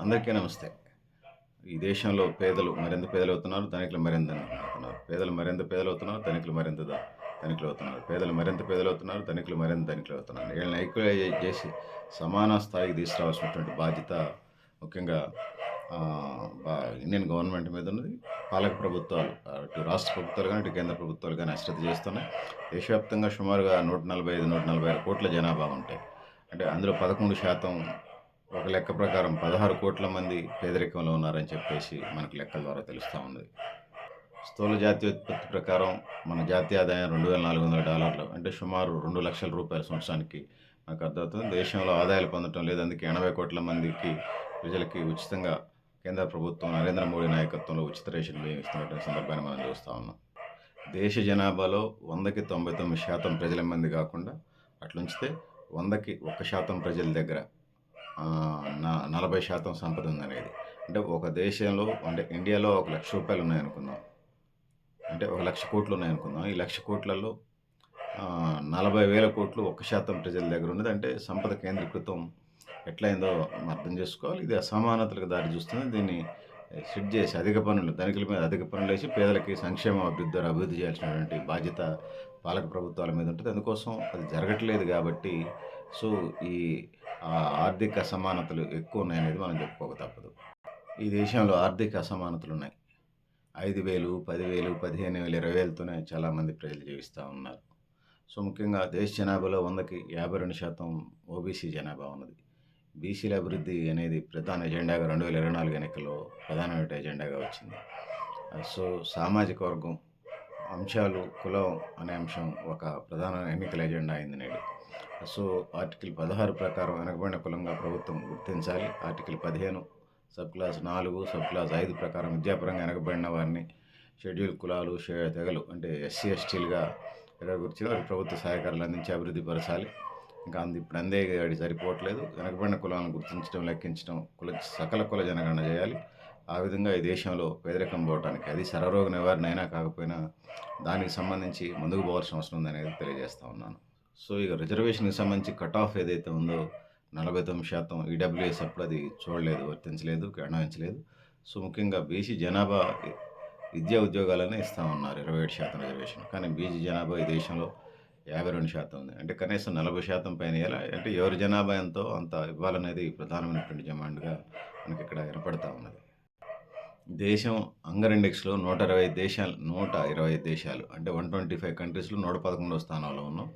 అందరికీ నమస్తే. ఈ దేశంలో పేదలు మరింత పేదలు అవుతున్నారు ధనికులు మరింత అవుతున్నారు? పేదలు మరింత పేదలు అవుతున్నారు ధనికులు మరింత ధనికులు అవుతున్నారు. పేదలు మరింత పేదలు అవుతున్నారు ధనికులు మరింత ధనికులు అవుతున్నారు? వీళ్ళని ఐక్యులైజ్ చేసి సమాన స్థాయికి తీసుకురావాల్సినటువంటి బాధ్యత ముఖ్యంగా బా- ఇండియన్ గవర్నమెంట్ మీద ఉన్నది. పాలక ప్రభుత్వాలు అటు రాష్ట్ర ప్రభుత్వాలు కానీ ఇటు కేంద్ర ప్రభుత్వాలు కానీ అశ్రద్ధ చేస్తున్నాయి. దేశవ్యాప్తంగా సుమారుగా నూట నలభై ఐదు నూట నలభై ఆరు కోట్ల జనాభా ఉంటాయి. అంటే అందులో పదకొండు శాతం ఒక లెక్క ప్రకారం పదహారు కోట్ల మంది పేదరికంలో ఉన్నారని చెప్పేసి మనకు లెక్కల ద్వారా తెలుస్తూ ఉంది స్థూల జాతీయోత్పత్తి ప్రకారం మన జాతీయ ఆదాయం రెండు వేల నాలుగు వందల డాలర్లు. అంటే సుమారు రెండు లక్షల రూపాయల సంవత్సరానికి నాకు అర్థమవుతుంది. దేశంలో ఆదాయాలు పొందడం లేదు. అందుకే ఎనభై కోట్ల మందికి ప్రజలకి ఉచితంగా కేంద్ర ప్రభుత్వం నరేంద్ర మోడీ నాయకత్వంలో ఉచిత రేషన్ బియ్యం ఇస్తున్నటువంటి సందర్భాన్ని మనం చూస్తూ ఉన్నాం. దేశ జనాభాలో వందకి తొంభై తొమ్మిది శాతం ప్రజల మంది కాకుండా అట్లుంచితే వందకి ఒక్క శాతం ప్రజల దగ్గర నలభై శాతం సంపద ఉందనేది. అంటే ఒక దేశంలో అంటే ఇండియాలో ఒక లక్ష రూపాయలు ఉన్నాయనుకుందాం. అంటే ఒక లక్ష కోట్లు ఉన్నాయనుకుందాం. ఈ లక్ష కోట్లలో నలభై వేల కోట్లు ఒక శాతం ప్రజల దగ్గర ఉన్నది. అంటే సంపద కేంద్రీకృతం ఎట్లయిందో అర్థం చేసుకోవాలి. ఇది అసమానతలకు దారి చూస్తుంది. దీన్ని సెట్ చేసి అధిక పనులు ధనికుల మీద అధిక పనులు వేసి పేదలకి సంక్షేమ అభివృద్ధి ద్వారా అభివృద్ధి చేయాల్సినటువంటి బాధ్యత పాలక ప్రభుత్వాల మీద ఉంటుంది. అందుకోసం అది జరగట్లేదు కాబట్టి సో ఈ ఆర్థిక అసమానతలు ఎక్కువ ఉన్నాయనేది మనం చెప్పుకోక తప్పదు. ఈ దేశంలో ఆర్థిక అసమానతలు ఉన్నాయి. ఐదు వేలు పదివేలు పదిహేను వేలు ఇరవై వేలతోనే చాలామంది ప్రజలు జీవిస్తూ ఉన్నారు. సో ముఖ్యంగా దేశ జనాభాలో వందకి యాభై రెండు శాతం ఓబీసీ జనాభా ఉన్నది. బీసీల అభివృద్ధి అనేది ప్రధాన ఎజెండాగా రెండు వేల ఇరవై నాలుగు ఎన్నికల్లో ప్రధానమైన ఎజెండాగా వచ్చింది. సో సామాజిక వర్గం అంశాలు కులం అనే అంశం ఒక ప్రధాన ఎన్నికల ఎజెండా అయింది నేడు. సో ఆర్టికల్ పదహారు ప్రకారం వెనకబడిన కులంగా ప్రభుత్వం గుర్తించాలి. ఆర్టికల్ పదిహేను సబ్ క్లాస్ నాలుగు సబ్ క్లాస్ ఐదు ప్రకారం విద్యాపరంగా వెనకబడిన వారిని షెడ్యూల్ కులాలు తెగలు అంటే ఎస్సీ ఎస్టీలుగా గురించి వారి ప్రభుత్వ సహాయకారులు అందించి అభివృద్ధి పరచాలి. ఇంకా అంది ఇప్పుడు అందే అది సరిపోవట్లేదు. వెనకబడిన కులాలను గుర్తించడం లెక్కించడం కుల సకల కుల జనగణన చేయాలి. ఆ విధంగా ఈ దేశంలో పేదరికం పోవటానికి అది సర్వరోగ నివారణ అయినా కాకపోయినా దానికి సంబంధించి ముందుకు పోవాల్సిన అవసరం ఉందనేది తెలియజేస్తూ ఉన్నాను. సో ఇక రిజర్వేషన్కి సంబంధించి కట్ ఆఫ్ ఏదైతే ఉందో నలభై తొమ్మిది శాతం ఈడబ్ల్యూఎస్ అప్పుడు అది చూడలేదు వర్తించలేదు గణించలేదు సో ముఖ్యంగా బీసీ జనాభా విద్యా ఉద్యోగాలనే ఇస్తా ఉన్నారు ఇరవై ఏడు శాతం రిజర్వేషన్. కానీ బీసీ జనాభా ఈ దేశంలో యాభై రెండు శాతం ఉంది. అంటే కనీసం నలభై శాతం పైన ఎలా అంటే ఎవరి జనాభా ఎంతో అంత ఇవ్వాలనేది ప్రధానమైనటువంటి డిమాండ్గా మనకి ఇక్కడ ఏర్పడతా ఉన్నది. దేశం అంగర్ ఇండెక్స్లో నూట ఇరవై దేశాలు నూట ఇరవై దేశాలు అంటే వన్ ట్వంటీ ఫైవ్ కంట్రీస్లో నూట పదకొండవ స్థానంలో ఉన్నాం.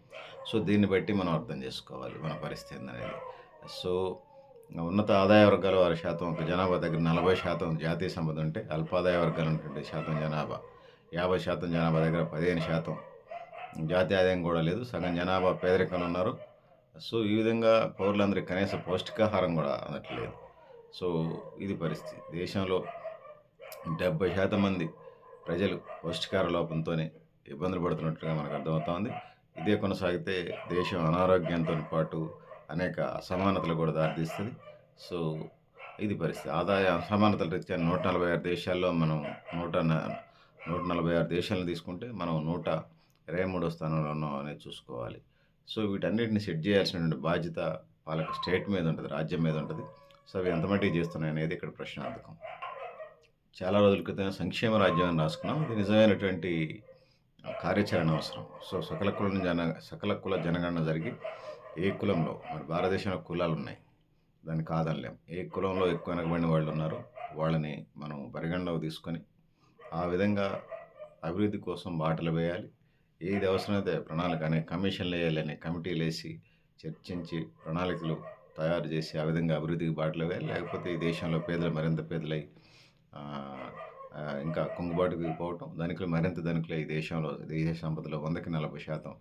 సో దీన్ని బట్టి మనం అర్థం చేసుకోవాలి మన పరిస్థితి అనేది సో ఉన్నత ఆదాయ వర్గాల వారి శాతం ఒక జనాభా దగ్గర నలభై శాతం జాతీయ సంపద ఉంటే అల్పాదాయ వర్గాలు ఉన్నటువంటి శాతం జనాభా. యాభై శాతం జనాభా దగ్గర పదిహేను శాతం జాతీయ ఆదాయం కూడా లేదు. సగం జనాభా పేదరికంలో ఉన్నారు సో ఈ విధంగా పౌరులందరికీ కనీస పౌష్టికాహారం కూడా అందట్లేదు. సో ఇది పరిస్థితి. దేశంలో డెబ్బై శాతం మంది ప్రజలు పౌష్టికాహార లోపంతోనే ఇబ్బందులు పడుతున్నట్టుగా మనకు అర్థమవుతోంది. ఇదే కొనసాగితే దేశం అనారోగ్యంతో పాటు అనేక అసమానతలు కూడా దారితీస్తుంది. సో ఇది పరిస్థితి. ఆదాయ అసమానతల రీత్యా నూట నలభై ఆరు దేశాల్లో మనం నూట నూట నలభై ఆరు దేశాలను తీసుకుంటే మనం నూట ఇరవై మూడో స్థానంలో ఉన్నాం అనేది చూసుకోవాలి. సో వీటన్నిటిని సెట్ చేయాల్సినటువంటి బాధ్యత వాళ్ళకి స్టేట్ మీద ఉంటుంది రాజ్యం మీద ఉంటుంది. సో అవి ఎంత మట్టికి చేస్తున్నాయి అనేది ఇక్కడ ప్రశ్నార్థకం చాలా రోజుల క్రితం సంక్షేమ రాజ్యం అని రాసుకున్నాం. ఇది నిజమైనటువంటి కార్యాచరణ అవసరం. సో సకల కుల జన సకల కుల జనగణన జరిగి ఏ కులంలో మరి భారతదేశంలో కులాలు ఉన్నాయి. దాన్ని కాదనలేం. ఏ కులంలో ఎక్కువ వెనకబడిన వాళ్ళు ఉన్నారో వాళ్ళని మనం పరిగణలోకి తీసుకొని ఆ విధంగా అభివృద్ధి కోసం బాటలు వేయాలి. ఏది అవసరమైతే ప్రణాళిక అనే కమిషన్లు వేయాలని కమిటీలు వేసి చర్చించి ప్రణాళికలు తయారు చేసి ఆ విధంగా అభివృద్ధికి బాటలు వేయాలి. లేకపోతే ఈ దేశంలో పేదలు మరింత పేదలై ఇంకా కుంగుబాటుకు పోవటం ధనికులు మరింత ధనికులు ఈ దేశంలో దేశ సంపదలో వందకి నలభై శాతం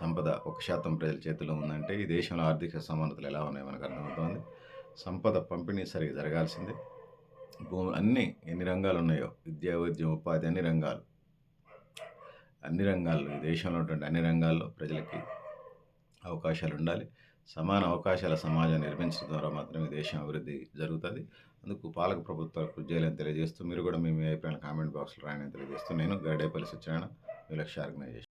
సంపద ఒక శాతం ప్రజల చేతిలో ఉందంటే ఈ దేశంలో ఆర్థిక సమానతలు ఎలా ఉన్నాయో మనకు అర్థమవుతోంది. సంపద పంపిణీ సరిగ్గా జరగాల్సిందే. భూమి అన్ని ఎన్ని రంగాలు ఉన్నాయో విద్యా వైద్యం ఉపాధి అన్ని రంగాలు అన్ని రంగాల్లో ఈ దేశంలో ఉన్నటువంటి అన్ని రంగాల్లో ప్రజలకి అవకాశాలు ఉండాలి సమాన అవకాశాల సమాజం నిర్మించడం ద్వారా మాత్రమే దేశం అభివృద్ధి జరుగుతుంది. అందుకు పాలక ప్రభుత్వాలు కృషి చేయాలని తెలియజేస్తూ మీరు కూడా మీ అభిప్రాయాలు కామెంట్ బాక్స్లో రాయని తెలియజేస్తూ నేను గరడేపల్లి సత్యనారాయణ మీ లక్ష్య ఆర్గనైజేషన్